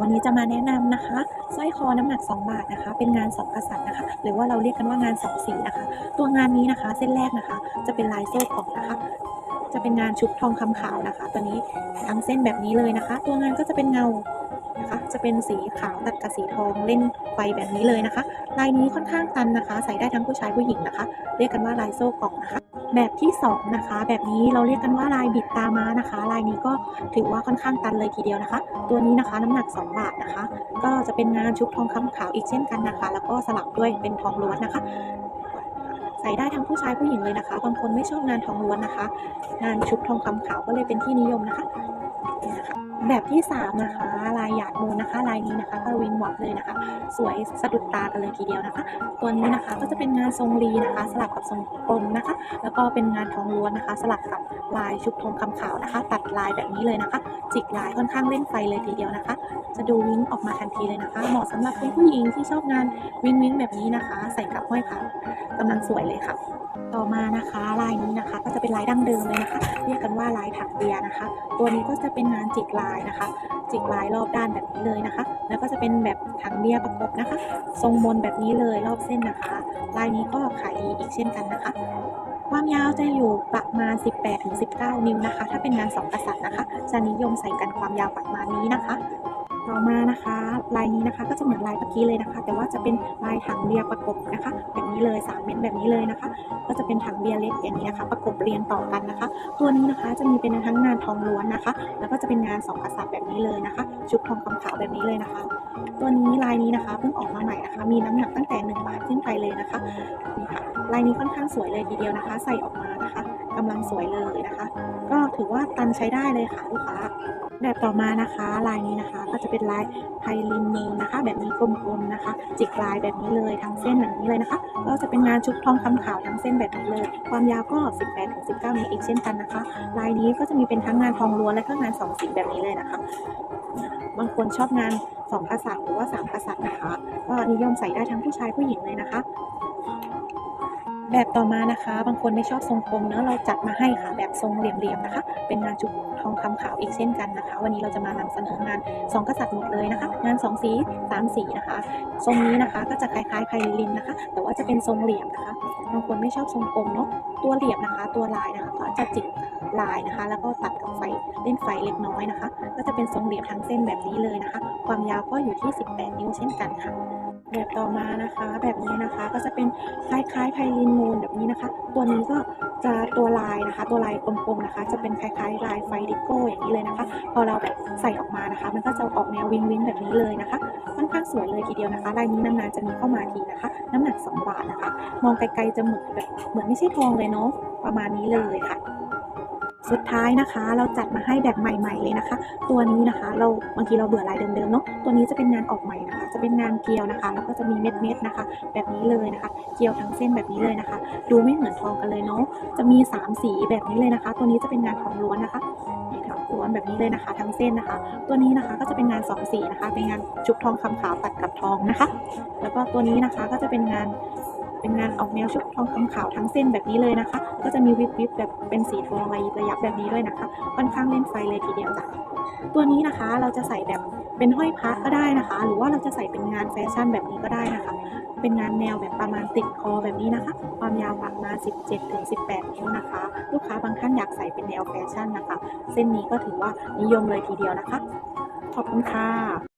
วันนี้จะมาแนะนำนะคะสร้อยคอน้ำหนัก 2 บาทนะคะ เป็นงานสองกษัตริย์นะคะ หรือว่าเราเรียกกันว่างานสองสีนะคะ ตัวงานนี้นะคะ เส้นแรกนะคะ จะเป็นลายโซ่ของนะคะ จะเป็นงานชุบทองคำขาวนะคะ ตัวนี้ทั้งเส้นแบบนี้เลยนะคะ ตัวงานก็จะเป็นเงา จะเป็นสีขาวตัดกับสีทองเล่นไฟแบบนี้เลยนะคะ ลายนี้ค่อนข้างตันนะคะ ใส่ได้ทั้งผู้ชายผู้หญิงนะคะ เรียกกันว่าลายโซ่กล่องนะคะ แบบที่สองนะคะ แบบนี้เราเรียกกันว่าลายบิดตาม้านะคะ ลายนี้ก็ถือว่าค่อนข้างตันเลยทีเดียวนะคะ ตัวนี้นะคะน้ำหนัก 2 บาทนะคะ ก็จะเป็นงานชุบทองคำขาวอีกเช่นกันนะคะ แล้วก็สลับด้วยเป็นทองล้วนนะคะใส่ได้ทั้งผู้ชายผู้หญิงเลยนะคะ บางคนไม่ชอบงานทองล้วนนะคะ งานชุบทองคำขาวก็เลยเป็นที่นิยมนะคะนะคะ แบบที่สามนะคะ ลายหยาดมูลนะคะ ลายนี้นะคะก็วิงวับเลยนะคะ สวยสะดุดตากันเลยทีเดียวนะคะ ตัวนี้นะคะก็จะเป็นงานทรงรีนะคะ สลับกับทรงกลมนะคะ แล้วก็เป็นงานทองล้วนนะคะ สลับกับลายชุบทองคำขาวนะคะ ตัดลายแบบนี้เลยนะคะ จิกลายค่อนข้างเล่นไฟเลยทีเดียวนะคะ จะดูวิ้งออกมาทันทีเลยนะคะ เหมาะสำหรับคุณผู้หญิงที่ชอบงานวิ้งวิ้งแบบนี้นะคะ ใส่กับห้อยขาวกำลังสวยเลยค่ะ ต่อมานะคะลายนี้นะคะ ก็จะเป็นลายดั้งเดิมเลยนะคะ เรียกกันว่าลายถักเบียนะคะ ตัวนี้ก็จะเป็นงานจิกลายนะคะจิกลายรอบด้านแบบนี้เลยนะคะ แล้วก็จะเป็นแบบถังเบียร์ประกบนะคะ ทรงมนแบบนี้เลยรอบเส้นนะคะ ลายนี้ก็ขายดีอีกเช่นกันนะคะ ความยาวจะอยู่ประมาณ 18-19 นิ้วนะคะ ถ้าเป็นงานสองกษัตริย์นะคะ จะนิยมใส่กันความยาวประมาณนี้นะคะ ต่อมานะคะลายนี้นะคะก็จะเหมือนลายเมื่อกี้เลยนะคะ แต่ว่าจะเป็นลายถังเบียร์ประกบนะคะ แบบนี้เลย 3 เม็ดแบบนี้เลยนะคะ ก็จะเป็นถังเบียร์เล็กอย่างนี้นะคะ ประกบเรียงต่อกันนะคะ ตัวนี้นะคะจะมีเป็นทั้งงานทองล้วนนะคะ แล้วก็จะเป็นงานสองกษัตริย์แบบนี้เลยนะคะ ชุบทองคำขาวแบบนี้เลยนะคะ ตัวนี้ลายนี้นะคะเพิ่งออกมาใหม่นะคะ มีน้ำหนักตั้งแต่1บาทขึ้นไปเลยนะคะนี่ค่ะลายนี้ค่อนข้างสวยเลยทีเดียวนะคะ ใส่ออกมานะคะ กำลังสวยเลยนะคะ ก็ถือว่าตันใช้ได้เลยค่ะลูกค้า แบบต่อมานะคะลายนี้นะคะ ก็จะเป็นลายไพลินเมนนะคะ แบบนี้กลมๆนะคะ จิกลายแบบนี้เลยทั้งเส้นแบบนี้เลยนะคะ ก็จะเป็นงานชุบทองคำขาวทั้งเส้นแบบนี้เลย ความยาวก็ 18-19เมตรอีกเช่นกันนะคะ ลายนี้ก็จะมีเป็นทั้งงานทองล้วนและก็งานสองสีแบบนี้เลยนะคะบางคนชอบงานสองกษัตริย์หรือว่าสามกษัตริย์นะคะ ก็นิยมใส่ได้ทั้งผู้ชายผู้หญิงเลยนะคะ แบบต่อมานะคะ บางคนไม่ชอบทรงกลมเนอะเราจัดมาให้ค่ะ แบบทรงเหลี่ยมๆนะคะ เป็นงานจุกทองคำขาวอีกเช่นกันนะคะ วันนี้เราจะมานำเสนองานสองกษัตริย์หมดเลยนะคะ งานสองสีสามสีนะคะ ทรงนี้นะคะก็จะคล้ายๆไพลินนะคะ แต่ว่าจะเป็นทรงเหลี่ยมนะคะ บางคนไม่ชอบทรงกลมเนาะ ตัวเหลี่ยมนะคะ ตัวลายนะคะก็จะจิกลายนะคะ แล้วก็ตัดกับไฟเล่นไฟเล็กน้อยนะคะ ก็จะเป็นทรงเหลี่ยมทั้งเส้นแบบนี้เลยนะคะ ความยาวก็อยู่ที่ 18 นิ้วเช่นกันค่ะ แบบต่อมานะคะ แบบนี้นะคะก็จะเป็นคล้ายๆไพลินมูนแบบนี้นะคะ ตัวนี้ก็จะตัวลายนะคะ ตัวลายกลมๆนะคะ จะเป็นคล้ายๆลายไฟดิโก้อย่างนี้เลยนะคะ พอเราแบบใส่ออกมานะคะ มันก็จะออกแนววิงวิงแบบนี้เลยนะคะค่อนข้างสวยเลยทีเดียวนะคะลายนี้นานๆจะมีเข้ามาทีนะคะ น้ำหนัก 2 บาทนะคะ มองไกลๆจะเหมือนแบบเหมือนไม่ใช่ทองเลยเนาะประมาณนี้เลยค่ะ สุดท้ายนะคะ เราจัดมาให้แบบใหม่ ๆเลยนะคะ ตัวนี้นะคะ เราบางทีเราเบื่อลายเดิมๆเนาะตัวนี้จะเป็นงานออกใหม่นะคะ จะเป็นงานเกลียวนะคะ แล้วก็จะมีเม็ดๆนะคะ แบบนี้เลยนะคะ เกลียวทั้งเส้นแบบนี้เลยนะคะ ดูไม่เหมือนทองกันเลยเนาะจะมี 3 สีแบบนี้เลยนะคะ ตัวนี้จะเป็นงานทองล้วนนะคะนี่ค่ะล้วนแบบนี้เลยนะคะ ทั้งเส้นนะคะ ตัวนี้นะคะก็จะเป็นงานสองสีนะคะ เป็นงานชุบทองคำขาวตัดกับทองนะคะ แล้วก็ตัวนี้นะคะก็จะเป็นงาน เป็นงานออกแนวชุบทองคำขาวทั้งเส้นแบบนี้เลยนะคะ ก็จะมีวิบวิบแบบเป็นสีทองระยิบระยับแบบนี้ด้วยนะคะค่อนข้างเล่นไฟเลยทีเดียวจ้ะตัวนี้นะคะเราจะใส่แบบเป็นห้อยพระก็ได้นะคะ หรือว่าเราจะใส่เป็นงานแฟชั่นแบบนี้ก็ได้นะคะ เป็นงานแนวแบบประมาณติดคอแบบนี้นะคะ ความยาวประมาณ 17-18 นิ้วนะคะ ลูกค้าบางท่านอยากใส่เป็นแนวแฟชั่นนะคะ เส้นนี้ก็ถือว่านิยมเลยทีเดียวนะคะ ขอบคุณค่ะ